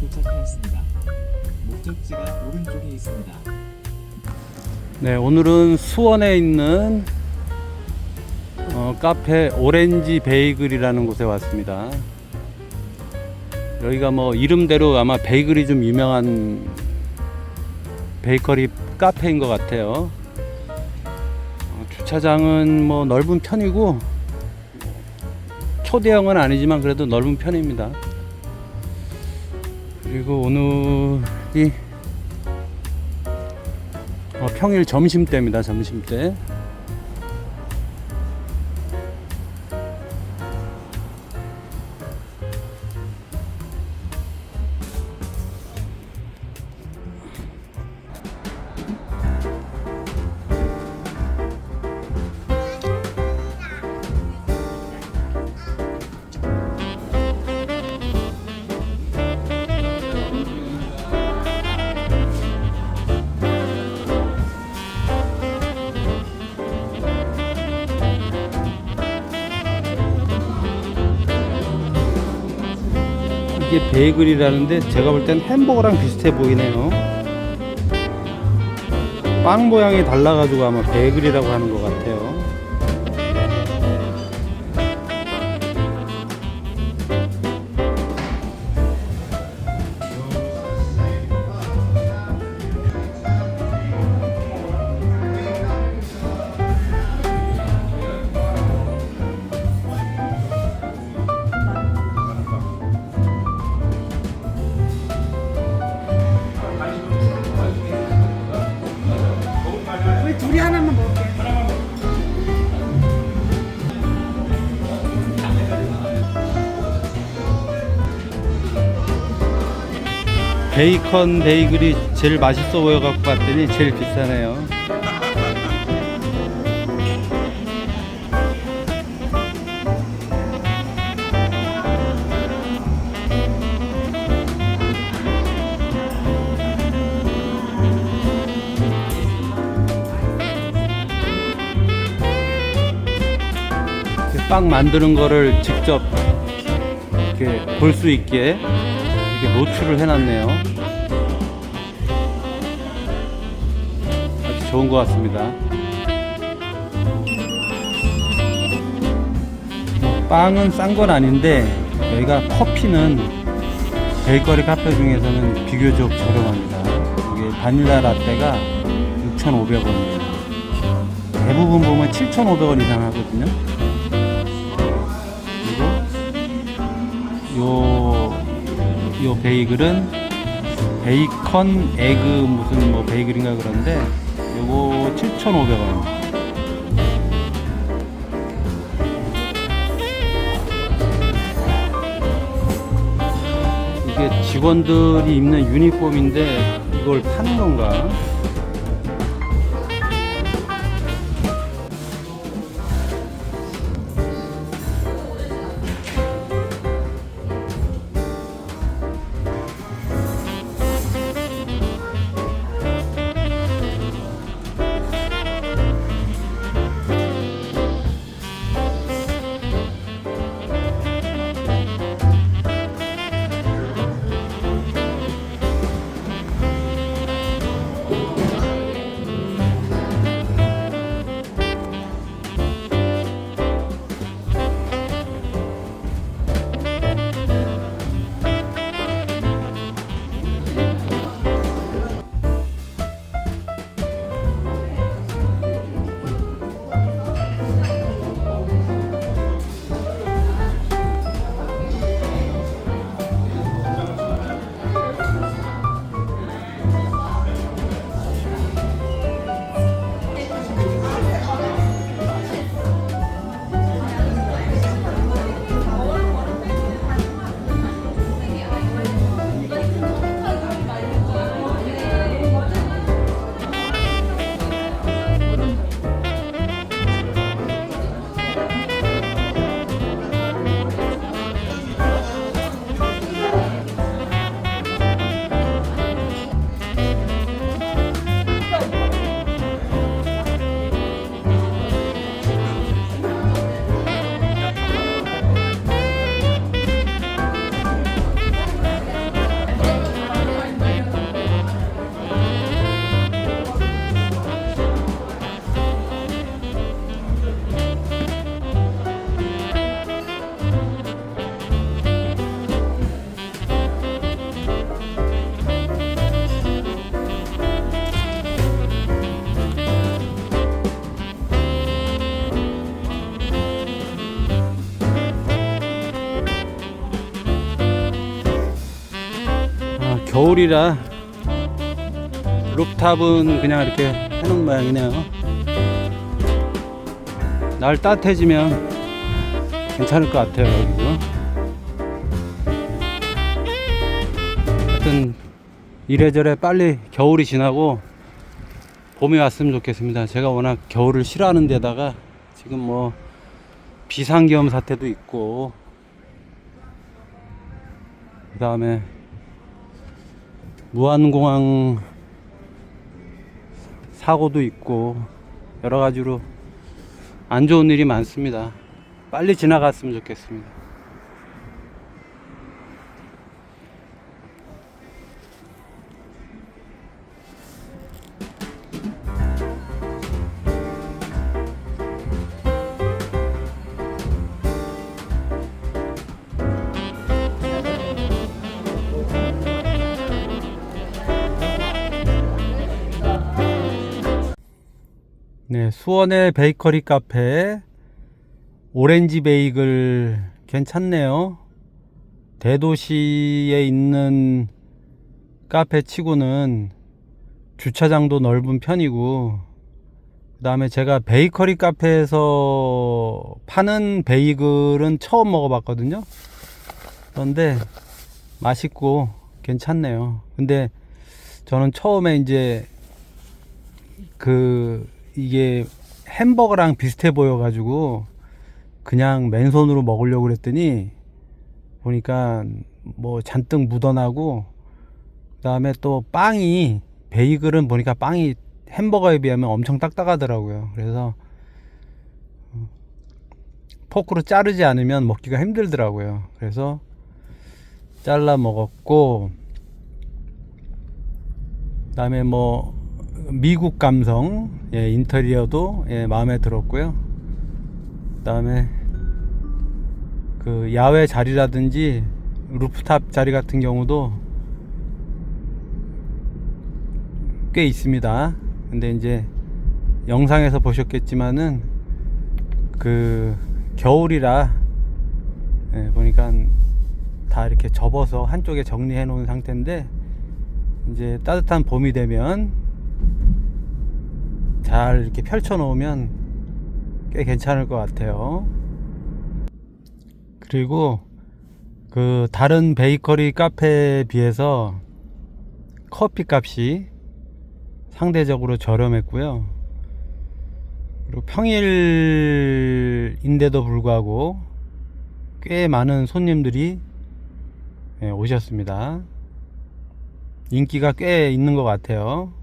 도착하였습니다. 목적지가 오른쪽에 있습니다. 네, 오늘은 수원에 있는 어, 카페 오렌지 베이글이라는 곳에 왔습니다. 여기가 뭐 이름대로 아마 베이글이 좀 유명한 베이커리 카페인 것 같아요. 어, 주차장은 뭐 넓은 편이고 초대형은 아니지만 그래도 넓은 편입니다. 그리고 오늘이 어, 평일 점심 때입니다. 점심 때. 이게 베이글이라는데 제가 볼 땐 햄버거랑 비슷해 보이네요. 빵 모양이 달라가지고 아마 베이글이라고 하는 것 같아요. 우리 하나만 먹을게. 베이컨 베이글이 제일 맛있어 보여갖고 봤더니 제일 비싸네요. 빵 만드는 거를 직접 이렇게 볼 수 있게 이렇게 노출을 해놨네요. 아주 좋은 것 같습니다. 뭐 빵은 싼 건 아닌데 여기가 커피는 베이커리 카페 중에서는 비교적 저렴합니다. 이게 바닐라 라떼가 6,500원이에요. 대부분 보면 7,500원 이상 하거든요. 요 베이글은 베이컨 에그 무슨 뭐 베이글인가 그런데 요거 7,500원. 이게 직원들이 입는 유니폼인데 이걸 파는 건가? 겨울이라 루프탑은 그냥 이렇게 해놓은 모양이네요. 날 따뜻해지면 괜찮을 것 같아요, 여기도. 하여튼 이래저래 빨리 겨울이 지나고 봄이 왔으면 좋겠습니다. 제가 워낙 겨울을 싫어하는 데다가 지금 뭐 비상계엄 사태도 있고 그 다음에 무한공항 사고도 있고 여러 가지로 안 좋은 일이 많습니다. 빨리 지나갔으면 좋겠습니다. 네, 수원의 베이커리 카페 오렌지 베이글 괜찮네요. 대도시에 있는 카페 치고는 주차장도 넓은 편이고 그 다음에 제가 베이커리 카페에서 파는 베이글은 처음 먹어봤거든요. 그런데 맛있고 괜찮네요. 근데 저는 처음에 이제 그 이게 햄버거랑 비슷해 보여가지고 그냥 맨손으로 먹으려고 그랬더니 보니까 뭐 잔뜩 묻어나고 그다음에 또 빵이 베이글은 보니까 빵이 햄버거에 비하면 엄청 딱딱하더라고요. 그래서 포크로 자르지 않으면 먹기가 힘들더라고요. 그래서 잘라 먹었고 그다음에 뭐 미국 감성 예, 인테리어도 예, 마음에 들었고요. 그다음에 그 야외 자리라든지 루프탑 자리 같은 경우도 꽤 있습니다. 근데 이제 영상에서 보셨겠지만은 그 겨울이라 예, 보니까 다 이렇게 접어서 한쪽에 정리해 놓은 상태인데 이제 따뜻한 봄이 되면 잘 이렇게 펼쳐 놓으면 꽤 괜찮을 것 같아요. 그리고 그 다른 베이커리 카페에 비해서 커피 값이 상대적으로 저렴했고요. 그리고 평일인데도 불구하고 꽤 많은 손님들이 예, 오셨습니다. 인기가 꽤 있는 것 같아요.